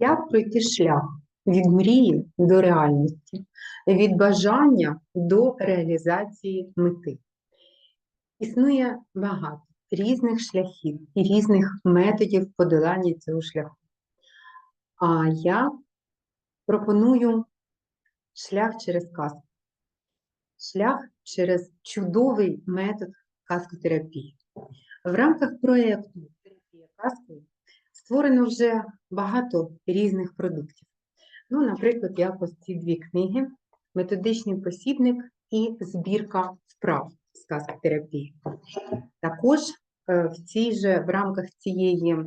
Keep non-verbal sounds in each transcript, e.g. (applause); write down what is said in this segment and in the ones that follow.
Як пройти шлях від мрії до реальності, від бажання до реалізації мети? Існує багато різних шляхів і різних методів подолання цього шляху. А я пропоную шлях через казку, шлях через чудовий метод казкотерапії. В рамках проєкту терапія казкою створено вже багато різних продуктів. Ну, наприклад, як ось ці дві книги, методичний посібник і збірка вправ з казкотерапії. Також е, в цій же в рамках цієї е,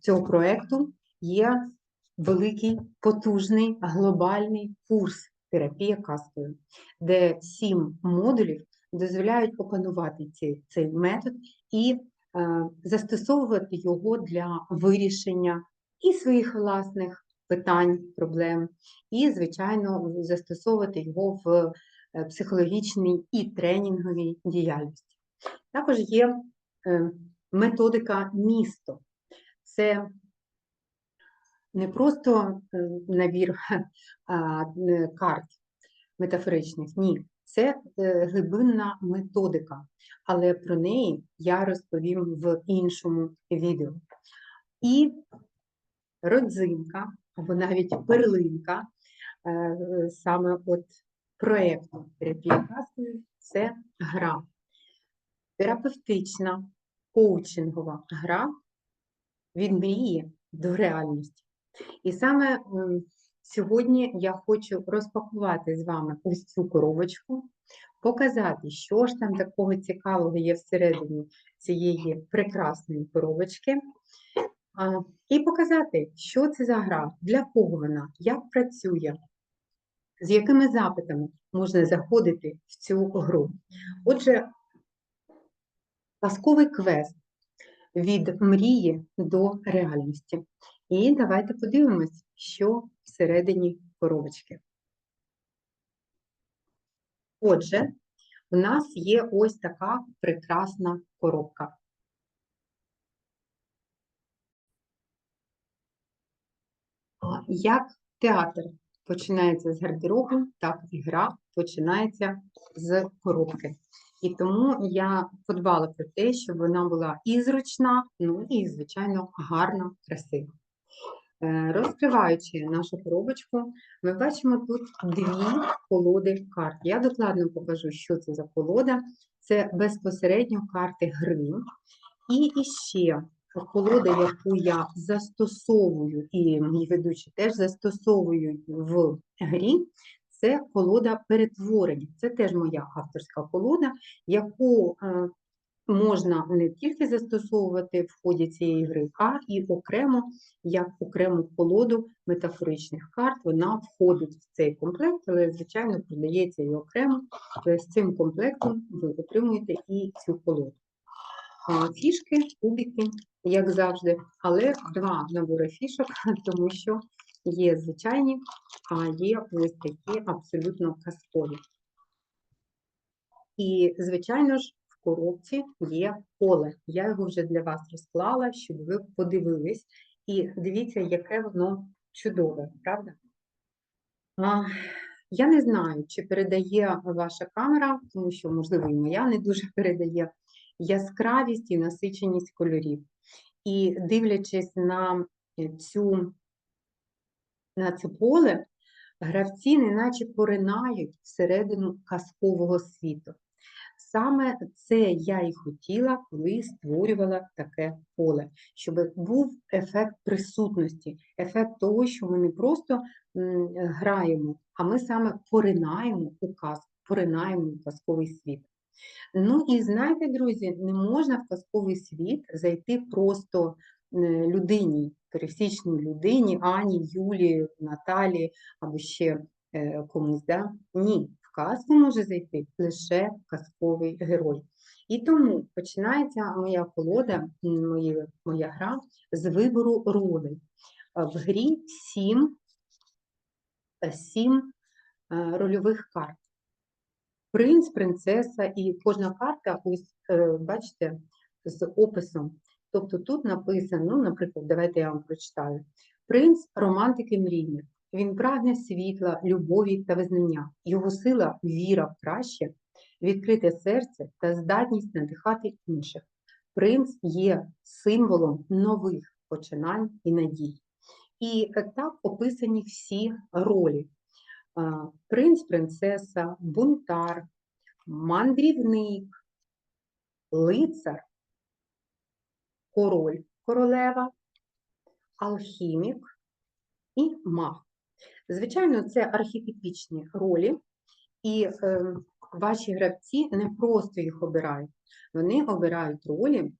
цього проєкту є великий потужний глобальний курс терапія казкою, де сім модулів дозволяють опанувати ці, цей метод і застосовувати його для вирішення і своїх власних питань, проблем, і, звичайно, застосовувати його в е, психологічній і тренінговій діяльності. Також є е, методика місто. Це не просто е, набір (laughs) е, карт метафоричних, ні, це е, глибинна методика, але про неї я розповім в іншому відео. І родзинка, або навіть перлинка е, саме от проєкту терапія казкою це гра. Терапевтична, коучингова гра від мрії до реальності. І саме сьогодні я хочу розпакувати з вами ось цю коробочку, показати, що ж там такого цікавого є всередині цієї прекрасної коробочки, і показати, що це за гра, для кого вона, як працює, з якими запитами можна заходити в цю гру. Отже, казковий квест від мрії до реальності. І давайте подивимось, що всередині коробочки. Отже, у нас є ось така прекрасна коробка. Як театр починається з гардеробу, так і гра починається з коробки. І тому я подбала про те, щоб вона була і зручна, ну і, звичайно, гарна, красива. Е, Розкриваючи нашу коробочку, ми бачимо тут дві колоди карт. Я докладно покажу, що це за колода. Це безпосередньо карти гри. І іще колода, яку я застосовую, і мої ведучі теж застосовують в грі, це колода перетворення. Це теж моя авторська колода, яку е, можна не тільки застосовувати в ході цієї гри, а і окремо, як окрему колоду метафоричних карт. Вона входить в цей комплект, але, звичайно, продається і окремо. Але З цим комплектом ви отримуєте і цю колоду. Фішки, кубики, як завжди, але два набори фішок, (laughs) тому що є звичайні, а є ось такі абсолютно казкові. І, звичайно ж, коробці є поле. Я його вже для вас розклала, щоб ви подивились. І дивіться, яке воно чудове, правда? А, я не знаю, чи передає ваша камера, тому що, можливо, і моя не дуже передає яскравість і насиченість кольорів. І дивлячись на цю на це поле, гравці неначе поринають всередину казкового світу. Саме це я і хотіла, коли створювала таке поле, щоб був ефект присутності, ефект того, що ми не просто граємо, а ми саме поринаємо у казку, поринаємо у казковий світ. Ну і знаєте, друзі, не можна в казковий світ зайти просто е, людині, пересічній людині, Ані, Юлі, Наталі або ще е, комусь. Да? Ні, казку може зайти лише казковий герой. І тому починається моя колода, м, мої- моя гра з вибору ролей. В грі сім, е, сім е, рольових карт. Принц, принцеса, і кожна карта, ось е, бачите, з описом. Тобто тут написано, ну, наприклад, давайте я вам прочитаю. Принц романтики мрійник. Він прагне світла, любові та визнання. Його сила віра в краще, відкрите серце та здатність надихати інших. Принц є символом нових починань і надій. І так описані всі ролі: принц, принцеса, бунтар, мандрівник, лицар, король, королева, алхімік і маг. Звичайно, це архетипічні ролі, і е, ваші гравці не просто їх обирають, вони обирають ролі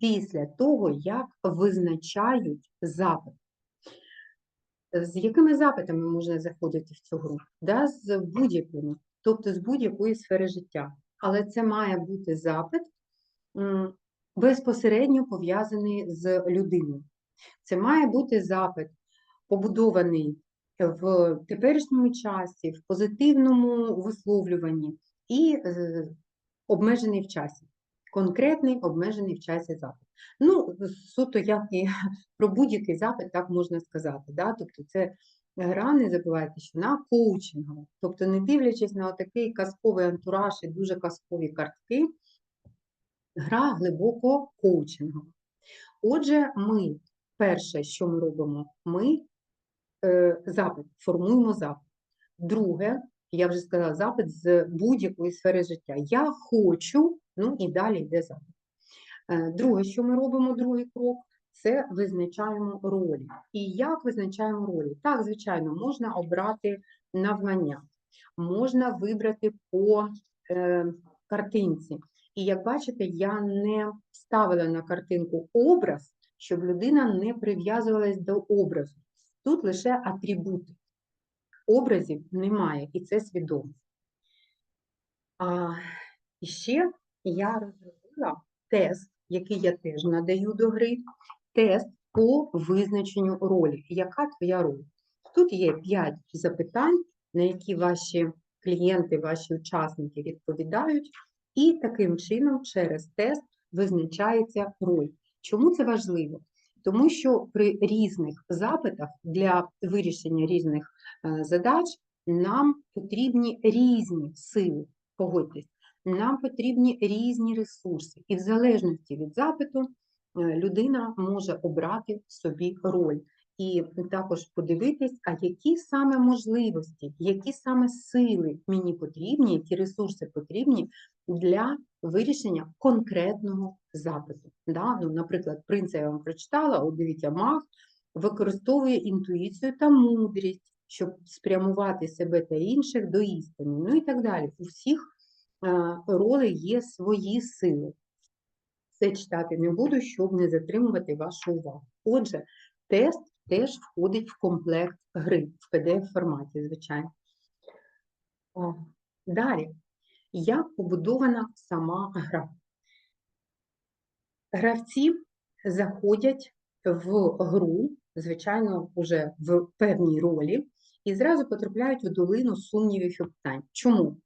після того, як визначають запит. З якими запитами можна заходити в цю гру? Да, з будь-якими, тобто з будь-якої сфери життя. Але це має бути запит безпосередньо пов'язаний з людиною. Це має бути запит, побудований в теперішньому часі, в позитивному висловлюванні і е, обмежений в часі. Конкретний обмежений в часі запит. Ну, суто як і (laughs) про будь-який запит, так можна сказати. Да? Тобто це гра, не забувайте, що вона коучингова. Тобто, не дивлячись на такий казковий антураж і дуже казкові картки, гра глибоко коучингова. Отже, ми, перше, що ми робимо, ми запит, формуємо запит. Друге, я вже сказала, запит з будь-якої сфери життя. Я хочу, ну і далі йде запит. Е, Друге, що ми робимо, другий крок, це визначаємо ролі. І як визначаємо ролі? Так, звичайно, можна обрати навмання, можна вибрати по е, картинці. І як бачите, я не ставила на картинку образ, щоб людина не прив'язувалась до образу. Тут лише атрибути. Образів немає, і це свідомо. А, ще я розробила тест, який я теж надаю до гри, тест по визначенню ролі. Яка твоя роль? Тут є 5 запитань, на які ваші клієнти, ваші учасники відповідають, і таким чином через тест визначається роль. Чому це важливо? Тому що при різних запитах для вирішення різних е, задач нам потрібні різні сили, погодьтесь, нам потрібні різні ресурси, і в залежності від запиту е, людина може обрати собі роль. І також подивитись, а які саме можливості, які саме сили мені потрібні, які ресурси потрібні для вирішення конкретного запиту. Да? Ну, Наприклад, принца я вам прочитала, от дивіться, маг використовує інтуїцію та мудрість, щоб спрямувати себе та інших до істини. Ну і так далі. У всіх е, ролей є свої сили. Це читати не буду, щоб не затримувати вашу увагу. Отже, тест теж входить в комплект гри в PDF-форматі, звичайно. Далі, як побудована сама гра? Гравці заходять в гру, звичайно, вже в певній ролі, і зразу потрапляють в долину сумнівів і питань. Чому?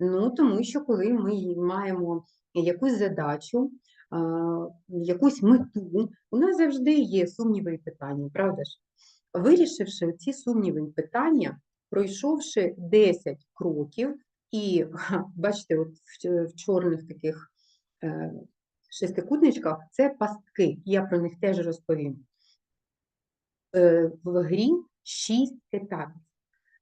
Ну, тому що коли ми маємо якусь задачу, якусь мету, у нас завжди є сумніви і питання, правда ж? Вирішивши ці сумніви і питання, пройшовши 10 кроків, і бачите, от в, в чорних таких е, шестикутничках це пастки, я про них теж розповім. Е, в грі 6 етапів.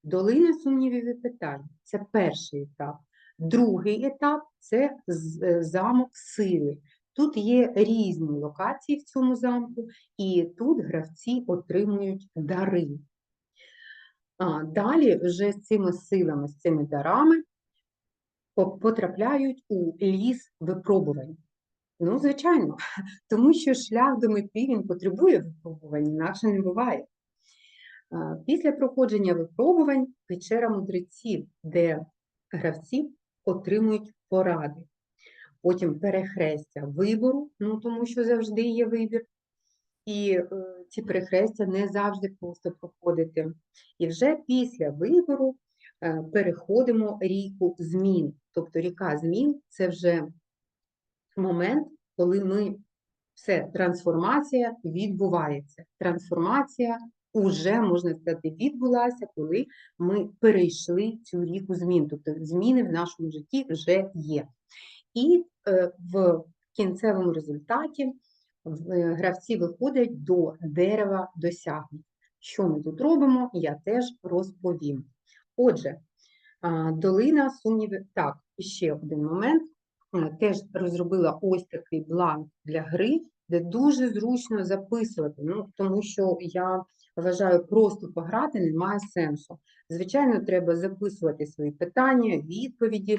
Долина сумнівів і питань це перший етап. Другий етап це е, замок сили. Тут є різні локації в цьому замку, і тут гравці отримують дари. А Далі вже з цими силами, з цими дарами потрапляють у ліс випробувань. Ну, звичайно, (laughs) тому що шлях до мети він потребує випробувань, інакше не буває. Після проходження випробувань печера мудреців, де гравці отримують поради потім перехрестя вибору, ну тому що завжди є вибір. І е, ці перехрестя не завжди просто проходити. І вже після вибору е, переходимо ріку змін. Тобто ріка змін це вже момент, коли ми все, трансформація відбувається. Трансформація уже, можна сказати, відбулася, коли ми перейшли цю ріку змін, тобто зміни в нашому житті вже є. І е, в кінцевому результаті е, гравці виходять до дерева досягнень. Що ми тут робимо, я теж розповім. Отже, долина сумнівів. Так, ще один момент. Е, Теж розробила ось такий бланк для гри, де дуже зручно записувати. Ну, тому що я вважаю, просто пограти немає сенсу. Звичайно, треба записувати свої питання, відповіді,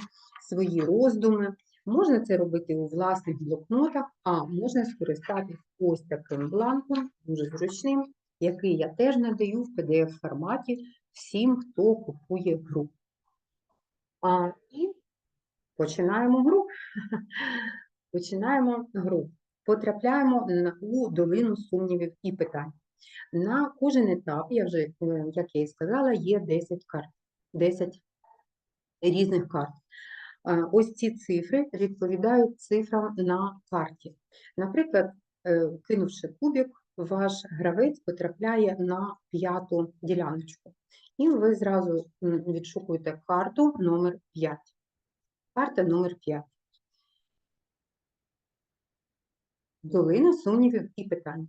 свої роздуми. Можна це робити у власних блокнотах, а можна скористатися ось таким бланком, дуже зручним, який я теж надаю в PDF-форматі всім, хто купує гру. А, і починаємо гру. (laughs) Починаємо гру. Потрапляємо у долину сумнівів і питань. На кожен етап, я вже, е, як я і сказала, є 10 карт, 10 різних карт. Ось ці цифри відповідають цифрам на карті. Наприклад, е, кинувши кубик, ваш гравець потрапляє на п'яту діляночку. І ви зразу відшукуєте карту номер 5. Карта номер 5. Долина сумнівів і питань.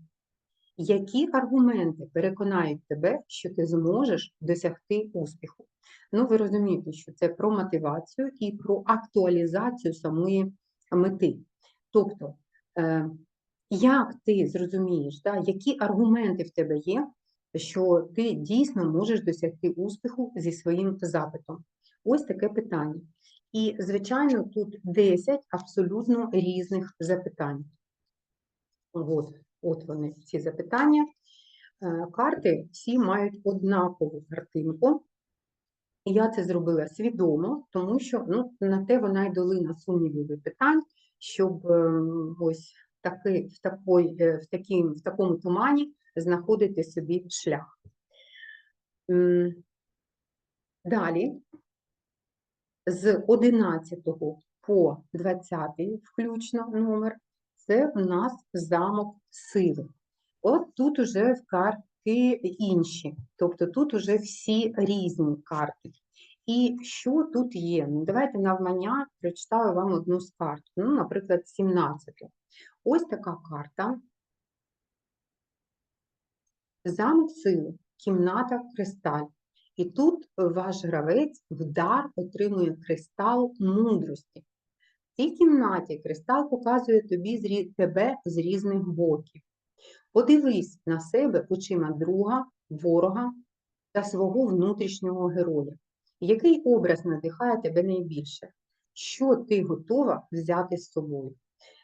Які аргументи переконають тебе, що ти зможеш досягти успіху? Ну, ви розумієте, що це про мотивацію і про актуалізацію самої мети. Тобто, е, як ти зрозумієш, да, які аргументи в тебе є, що ти дійсно можеш досягти успіху зі своїм запитом? Ось таке питання. І, звичайно, тут 10 абсолютно різних запитань. От, от вони, ці запитання. Е, Карти всі мають однакову картинку. І я це зробила свідомо, тому що ну, на те вона й долина сумнівів і питань, щоб ем, ось таки, в, такой, е, в, таким, в такому тумані знаходити собі шлях. Далі, з 11 по 20 включно номер, це в нас замок сили. От тут уже в карти інші, тобто тут уже всі різні карти. І що тут є? Ну, давайте навмання прочитаю вам одну з карт. Ну, наприклад, 17. Ось така карта. Замок сили, кімната кристаль. І тут ваш гравець в дар отримує кристал мудрості. Цій кімнаті кристал показує тобі тебе з різних боків. Подивись на себе очима друга, ворога та свого внутрішнього героя. Який образ надихає тебе найбільше? Що ти готова взяти з собою?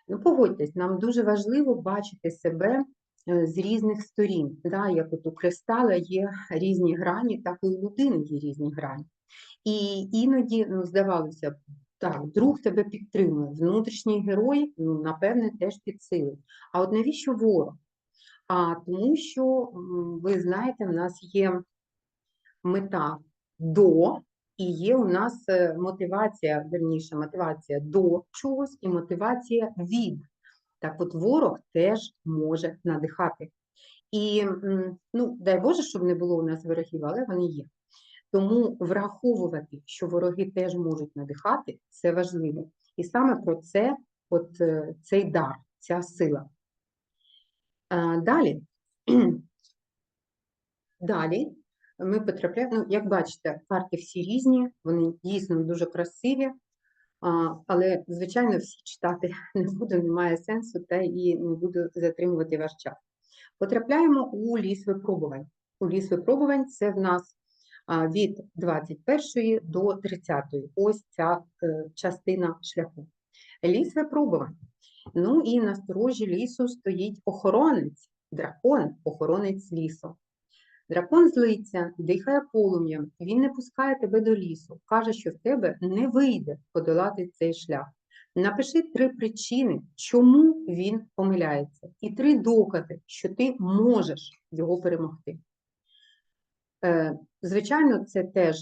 Ну, погодьтесь, нам дуже важливо бачити себе е, з різних сторін. Да? Як от у кристала є різні грані, так і у людини є різні грані. І іноді, ну, здавалося б, так, друг тебе підтримує, внутрішній герой, ну, напевне, теж підсилить. А от навіщо ворог? А тому що, ви знаєте, в нас є мета до, і є у нас е, мотивація, верніше, мотивація до чогось і мотивація від. Так от ворог теж може надихати. І, ну, дай Боже, щоб не було у нас ворогів, але вони є. Тому враховувати, що вороги теж можуть надихати, це важливо. І саме про це, от е, цей дар, ця сила. Далі. (clears throat) Далі ми потрапляємо, ну, як бачите, карти всі різні, вони дійсно дуже красиві, але, звичайно, всі читати (laughs) не буду, немає сенсу, та і не буду затримувати ваш час. Потрапляємо у ліс випробувань. У ліс випробувань це в нас від 21 до 30. Ось ця е, частина шляху. Ліс випробувань. Ну і на сторожі лісу стоїть охоронець, дракон, охоронець лісу. Дракон злиться, дихає полум'ям, він не пускає тебе до лісу, каже, що в тебе не вийде подолати цей шлях. Напиши три причини, чому він помиляється, і три докази, що ти можеш його перемогти. Звичайно, це теж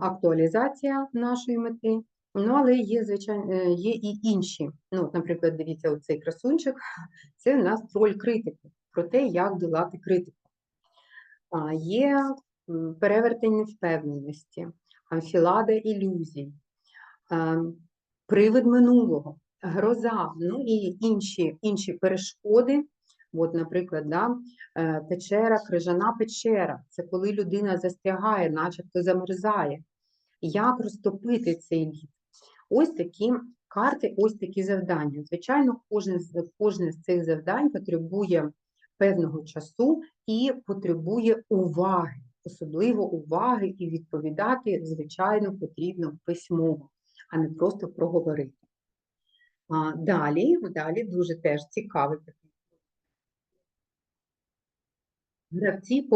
актуалізація нашої мети, ну, але є, звичайно, е, є і інші. Ну, от, наприклад, дивіться, оцей красунчик, (laughs) це в нас троль критики, про те, як долати критику. а, є перевертень невпевненості, анфілада ілюзій, привид минулого, гроза, ну і інші, інші перешкоди. От, наприклад, да, е, печера, крижана печера це коли людина застрягає, начебто замерзає. Як розтопити цей лід? Ось такі карти, ось такі завдання. Звичайно, кожне кожне з цих завдань потребує певного часу і потребує уваги, особливо уваги, і відповідати, звичайно, потрібно письмово, а не просто проговорити. А, далі, далі дуже теж цікавий такий. Гравці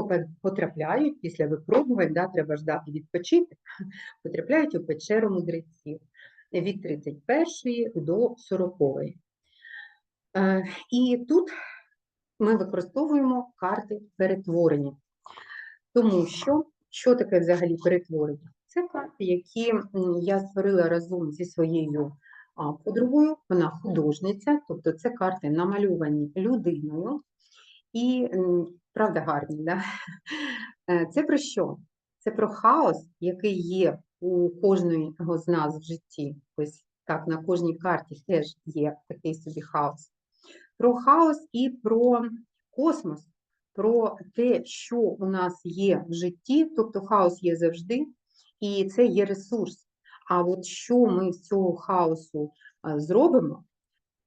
потрапляють після випробувань, да, треба ждати відпочити, (laughs) потрапляють у печеру мудреців від 31 до 40. Е, І тут ми використовуємо карти перетворення. Тому що, що таке взагалі перетворення? Це карти, які я створила разом зі своєю подругою, вона художниця, тобто це карти намальовані людиною. І правда гарні, да? Е, Це про що? Це про хаос, який є у кожного з нас в житті. Ось так, на кожній карті теж є такий собі хаос. Про хаос і про космос, про те, що у нас є в житті, тобто хаос є завжди, і це є ресурс. А от що ми з цього хаосу зробимо,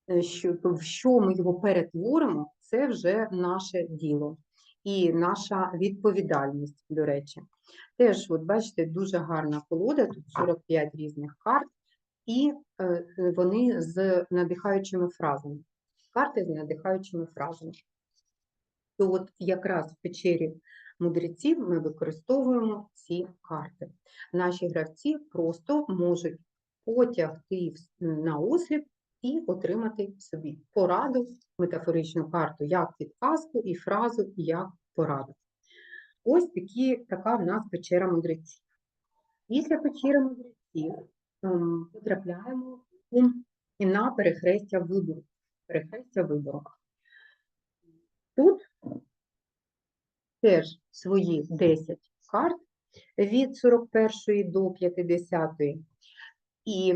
е, що, в що ми його перетворимо, це вже наше діло і наша відповідальність, до речі. Теж, от бачите, дуже гарна колода, тут 45 різних карт, і е, е, вони з надихаючими фразами. Карти з надихаючими фразами. То от якраз в печері мудреців ми використовуємо ці карти. Наші гравці просто можуть потягти на осліп і отримати собі пораду, метафоричну карту, як підказку, і фразу як пораду. Ось такі, така в нас печера мудреців. Після печери мудреців ем, потрапляємо на перехрестя вибору. Перехрестя вибору. Тут теж свої 10 карт від 41 до 50. І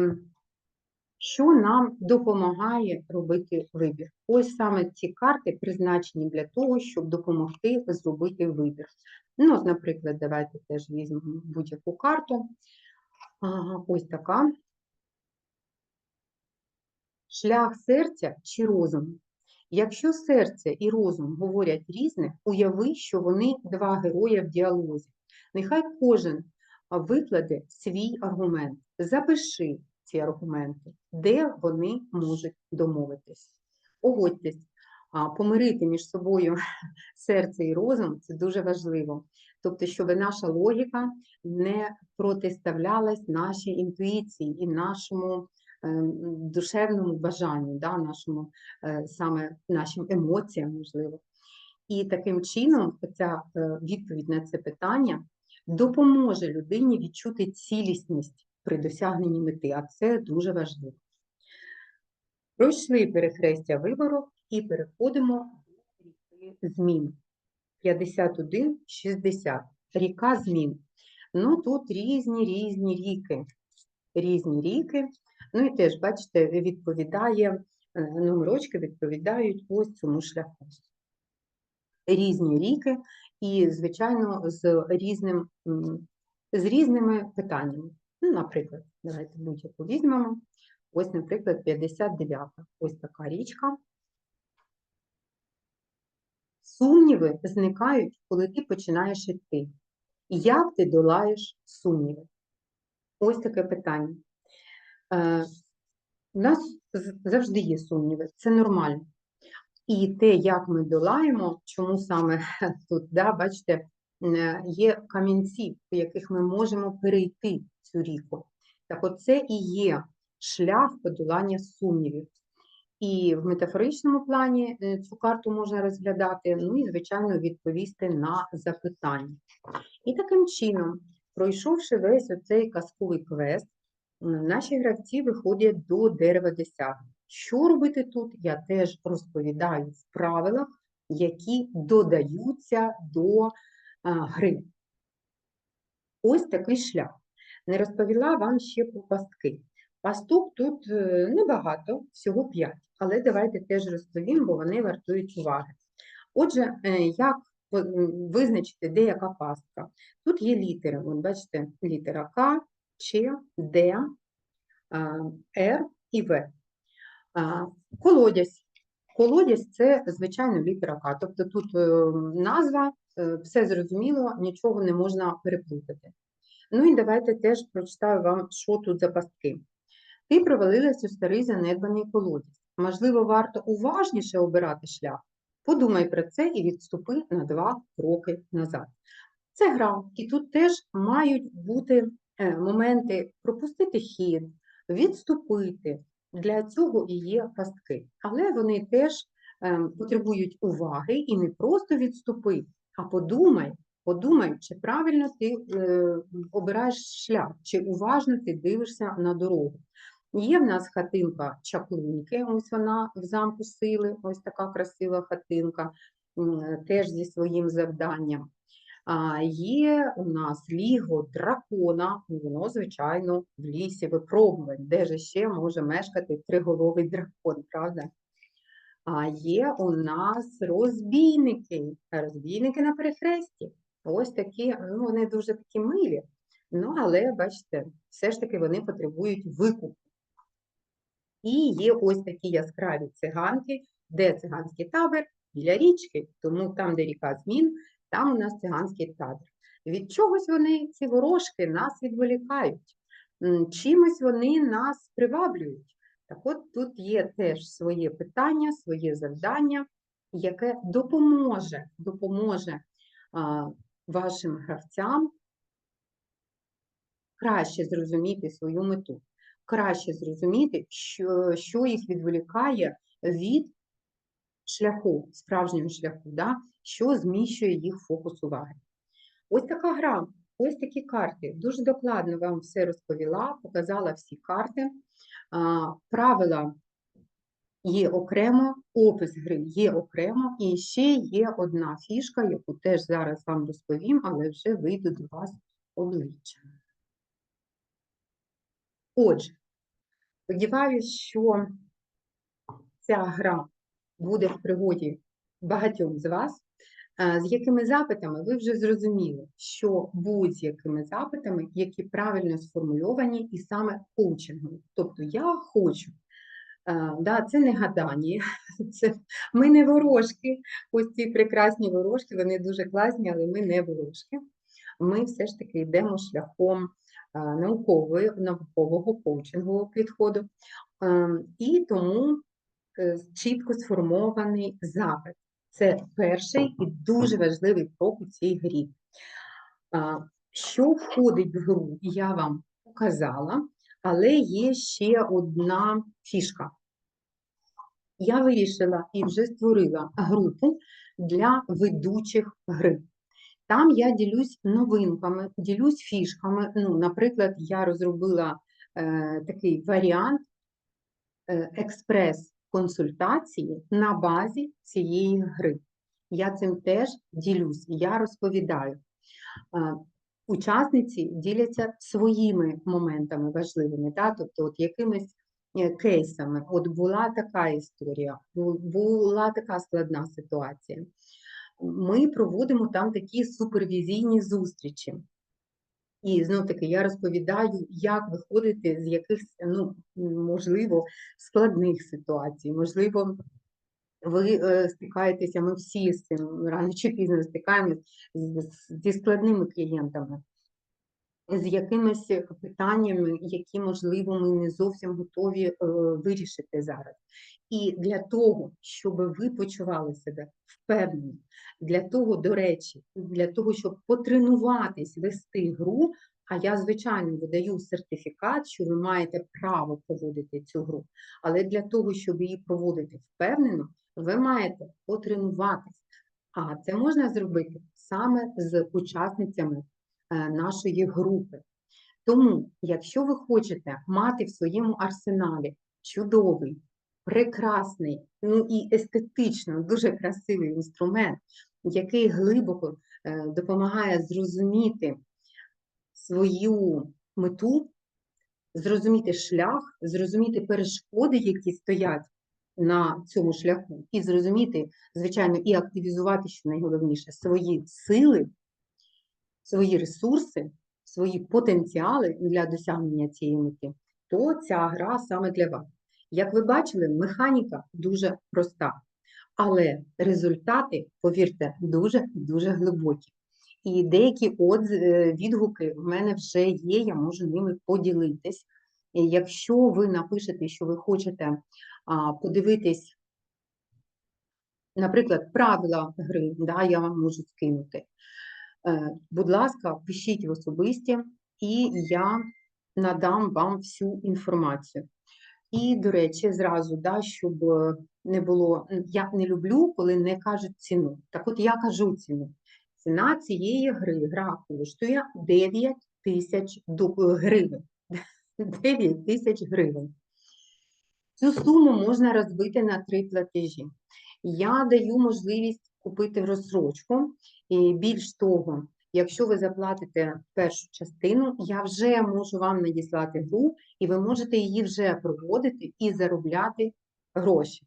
що нам допомагає робити вибір? Ось саме ці карти призначені для того, щоб допомогти зробити вибір. Ну, наприклад, давайте теж візьмемо будь-яку карту. Ага, ось така. Шлях серця чи розуму. Якщо серце і розум говорять різне, уяви, що вони два герої в діалозі. Нехай кожен викладе свій аргумент. Запиши ці аргументи, де вони можуть домовитись. Погодьтесь, помирити між собою (laughs) серце і розум це дуже важливо. Тобто, щоб наша логіка не протиставлялась нашій інтуїції і нашому ем, душевному бажанню, да, нашому е, саме нашим емоціям, можливо. І таким чином ця е, відповідь на це питання допоможе людині відчути цілісність при досягненні мети, а це дуже важливо. Пройшли перехрестя вибору і переходимо до ріки змін. 51-60. Ріка змін. Ну, тут різні різні ріки. Різні ріки. Ну і теж, бачите, відповідає, е, номерочки відповідають ось цьому шляху. Різні ріки, і, звичайно, з, різним, з різними питаннями. Ну, наприклад, давайте будь-яку візьмемо. Ось, наприклад, 59. Ось така річка. Сумніви зникають, коли ти починаєш йти. Як ти долаєш сумніви? Ось таке питання. Е, У нас завжди є сумніви, це нормально. І те, як ми долаємо, чому саме (laughs) тут, да, бачите, є камінці, по яких ми можемо перейти цю ріку. Так от це і є шлях подолання сумнівів. І в метафоричному плані е, цю карту можна розглядати, ну і, звичайно, відповісти на запитання. І таким чином, пройшовши весь оцей казковий квест, наші гравці виходять до дерева досягнень. Що робити тут, я теж розповідаю в правилах, які додаються до гри. Ось такий шлях. Не розповіла вам ще про пастки. Пасток тут е, небагато, всього 5, але давайте теж розповім, бо вони вартують уваги. Отже, е, як визначити, де яка пастка? Тут є літери. От бачите, літера К, Ч, Д, Р і В. Колодязь. Колодязь це, звичайно, літера К. Тобто тут е, назва, все зрозуміло, нічого не можна переплутати. Ну і давайте теж прочитаю вам, що тут за пастки. Ти провалилась у старий занедбаний колодязь. Можливо, варто уважніше обирати шлях. Подумай про це і відступи на два кроки назад. Це гра, і тут теж мають бути е, моменти пропустити хід, відступити. Для цього і є пастки. Але вони теж ем, потребують уваги і не просто відступи, а подумай, подумай, чи правильно ти е, обираєш шлях, чи уважно ти дивишся на дорогу. Є в нас хатинка чаклунки, ось вона в замку сили, ось така красива хатинка, теж зі своїм завданням. А є у нас ліго дракона, воно, звичайно, в лісі випробувань, де же ще може мешкати триголовий дракон, правда? А є у нас розбійники, розбійники на перехресті. Ось такі, ну вони дуже такі милі. Ну, але бачите, все ж таки вони потребують викупу. І є ось такі яскраві циганки, де циганський табір біля річки, тому там, де ріка Змін, там у нас циганський табір. Від чогось вони, ці ворожки, нас відволікають, чимось вони нас приваблюють. Так от тут є теж своє питання, своє завдання, яке допоможе, допоможе а, вашим гравцям краще зрозуміти свою мету, краще зрозуміти, що, що їх відволікає від шляху, справжнього шляху, да? що зміщує їх фокус уваги. Ось така гра, ось такі карти. Дуже докладно вам все розповіла, показала всі карти. Правила є окремо, опис гри є окремо, і ще є одна фішка, яку теж зараз вам розповім, але вже вийду до вас обличчя. Отже, сподіваюся, що ця гра буде в пригоді багатьом з вас. Е, З якими запитами ви вже зрозуміли, що будь-якими запитами, які правильно сформульовані, і саме коучингом. Тобто я хочу. Е, Да, це не гадання, (laughs) це ми не ворожки. Ось ці прекрасні ворожки, вони дуже класні, але ми не ворожки. Ми все ж таки йдемо шляхом е, наукової, наукового коучингового підходу. Ем, І тому чітко сформований запит. Це перший і дуже важливий крок у цій грі. Що входить в гру, я вам показала, але є ще одна фішка. Я вирішила і вже створила групу для ведучих гри. Там я ділюсь новинками, ділюсь фішками. Ну, наприклад, я розробила е, такий варіант е, експрес-консультації на базі цієї гри. Я цим теж ділюсь, я розповідаю. Е, Учасниці діляться своїми моментами важливими, да? тобто от якимись е, кейсами. От була така історія, була така складна ситуація. Ми проводимо там такі супервізійні зустрічі. І знов таки я розповідаю, як виходити з якихось, ну, можливо, складних ситуацій. Можливо, ви е, стикаєтеся, ми всі з цим рано чи пізно з- зі складними клієнтами, з якимись питаннями, які, можливо, ми не зовсім готові е, вирішити зараз. І для того, щоб ви почували себе впевнено, для того, до речі, для того, щоб потренуватись вести гру, а я, звичайно, видаю сертифікат, що ви маєте право проводити цю гру. Але для того, щоб її проводити впевнено, ви маєте потренуватись. А це можна зробити саме з учасницями е, нашої групи. Тому, якщо ви хочете мати в своєму арсеналі чудовий прекрасний, ну і естетично дуже красивий інструмент, який глибоко е, допомагає зрозуміти свою мету, зрозуміти шлях, зрозуміти перешкоди, які стоять на цьому шляху, і зрозуміти, звичайно, і активізувати, що найголовніше, свої сили, свої ресурси, свої потенціали для досягнення цієї мети, то ця гра саме для вас. Як ви бачили, механіка дуже проста, але результати, повірте, дуже-дуже глибокі. І деякі е, відгуки в мене вже є, я можу ними поділитись. Якщо ви напишете, що ви хочете подивитись, наприклад, правила гри, да, я вам можу скинути. Е, Будь ласка, пишіть в особисті, і я надам вам всю інформацію. І, до речі, зразу, да, щоб е, не було, я не люблю, коли не кажуть ціну. Так от я кажу ціну. Ціна цієї гри гра коштує 9 тисяч гривень. (laughs) 9 тисяч гривень. Цю суму можна розбити на три платежі. Я даю можливість купити в розсрочку. І більш того, якщо ви заплатите першу частину, я вже можу вам надіслати гру, і ви можете її вже проводити і заробляти гроші.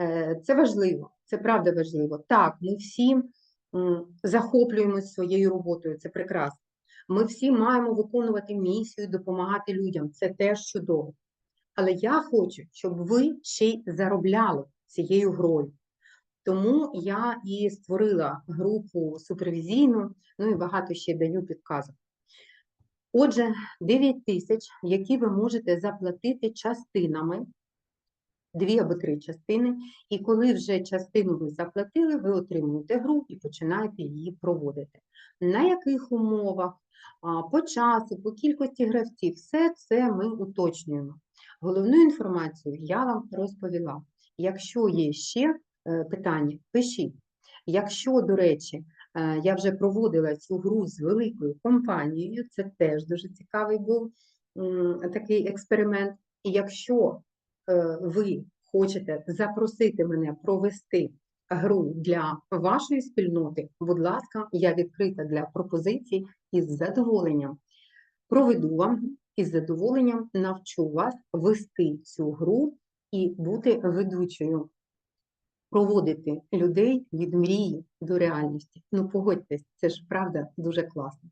Е, Це важливо, це правда важливо. Так, ми всі м, захоплюємось своєю роботою, це прекрасно. Ми всі маємо виконувати місію, допомагати людям. Це теж чудово. Але я хочу, щоб ви ще й заробляли цією грою. Тому я і створила групу супервізійну, ну і багато ще даю підказок. Отже, 9 тисяч, які ви можете заплатити частинами, дві або три частини, і коли вже частину ви заплатили, ви отримуєте гру і починаєте її проводити. На яких умовах, по часу, по кількості гравців, все це ми уточнюємо. Головну інформацію я вам розповіла. Якщо є ще е, питання, пишіть. Якщо, до речі, е, я вже проводила цю гру з великою компанією, це теж дуже цікавий був такий експеримент. І якщо е, ви хочете запросити мене провести гру для вашої спільноти, будь ласка, я відкрита для пропозицій і з задоволенням проведу вам і з задоволенням навчу вас вести цю гру і бути ведучою, проводити людей від мрії до реальності. Ну, погодьтесь, це ж правда дуже класно.